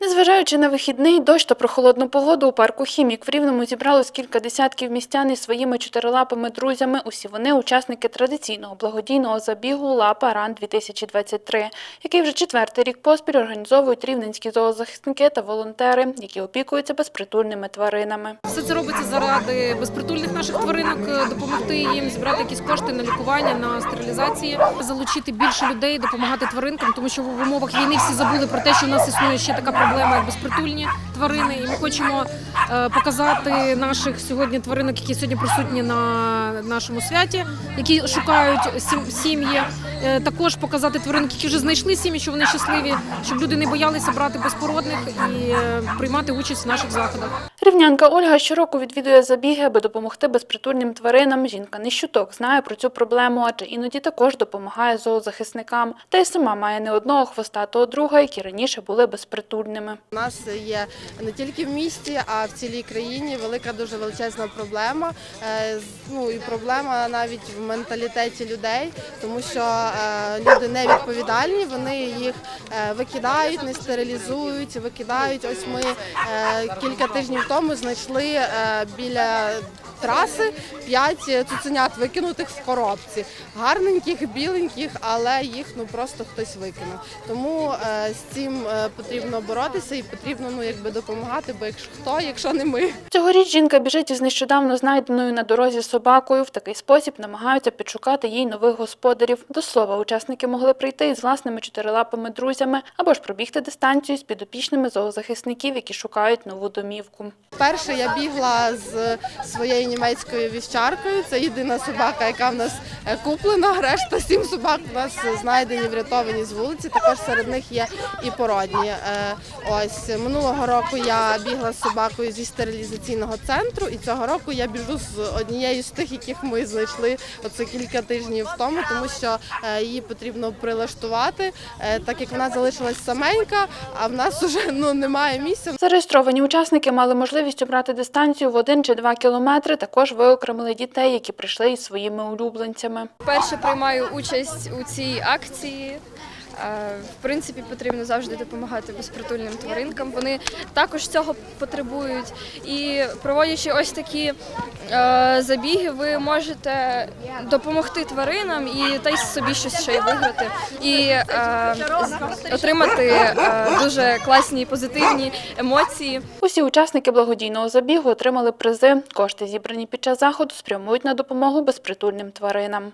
Незважаючи на вихідний дощ та прохолодну погоду, у парку Хімік в Рівному зібралось кілька десятків містян із своїми чотирилапими друзями. Усі вони учасники традиційного благодійного забігу Лапа Ран 2023, який вже четвертий рік поспіль організовують рівненські зоозахисники та волонтери, які опікуються безпритульними тваринами. Все це робиться заради безпритульних наших тваринок, е, допомогти їм зібрати якісь кошти на лікування, на стерилізації, залучити більше людей, допомагати тваринкам, тому що в умовах війни всі забули про те, що в нас існує ще така проблема, як безпритульні тварини. І ми хочемо е, показати наших сьогодні тваринок, які сьогодні присутні на нашому святі, які шукають сім- сім'ї. Е, Також показати тваринок, які вже знайшли сім'ї, що вони щасливі, щоб люди не боялися брати безпородних і е, приймати участь в наших заходах. Рівнянка Ольга щороку відвідує забіги, аби допомогти безпритульним тваринам. Жінка не щуток знає про цю проблему, адже іноді також допомагає зоозахисникам. Та й сама має не одного хвостатого друга, які раніше були безпритульними. У нас є не тільки в місті, а в цілій країні велика дуже величезна проблема. Е, Ну і проблема навіть в менталітеті людей, тому що е, люди невідповідальні, вони їх е, викидають, не стерилізують, викидають. Ось ми кілька тижнів тому знайшли біля. Траси п'ять цуценят викинутих в коробці, гарненьких, біленьких, але їх ну просто хтось викинув. Тому е, з цим е, потрібно боротися і потрібно ну якби допомагати. Бо якщо хто, якщо не ми. Цьогоріч жінка біжить із нещодавно знайденою на дорозі собакою. В такий спосіб намагаються підшукати їй нових господарів. До слова, учасники могли прийти із власними чотирилапими друзями або ж пробігти дистанцію з підопічними зоозахисників, які шукають нову домівку. Перше я бігла з своєю німецькою вівчаркою. Це єдина собака, яка в нас е, куплена. Решта сім собак у нас знайдені, врятовані з вулиці. Також серед них є і породні. Е, Ось минулого року я бігла з собакою зі стерилізаційного центру, і цього року я біжу з однією з тих, яких ми знайшли оце кілька тижнів тому, тому що е, її потрібно прилаштувати, так як вона залишилась саменька, а в нас вже ну немає місця. Зареєстровані учасники мали можливість обрати дистанцію в один чи два кілометри. Також виокремили дітей, які прийшли із своїми улюбленцями. Перше приймаю участь у цій акції. Е, В принципі, потрібно завжди допомагати безпритульним тваринкам. Вони також цього потребують. І проводячи ось такі е, забіги, ви можете допомогти тваринам і та й собі щось ще й виграти, і е, отримати дуже класні позитивні емоції. Усі учасники благодійного забігу отримали призи. Кошти, зібрані під час заходу, спрямують на допомогу безпритульним тваринам.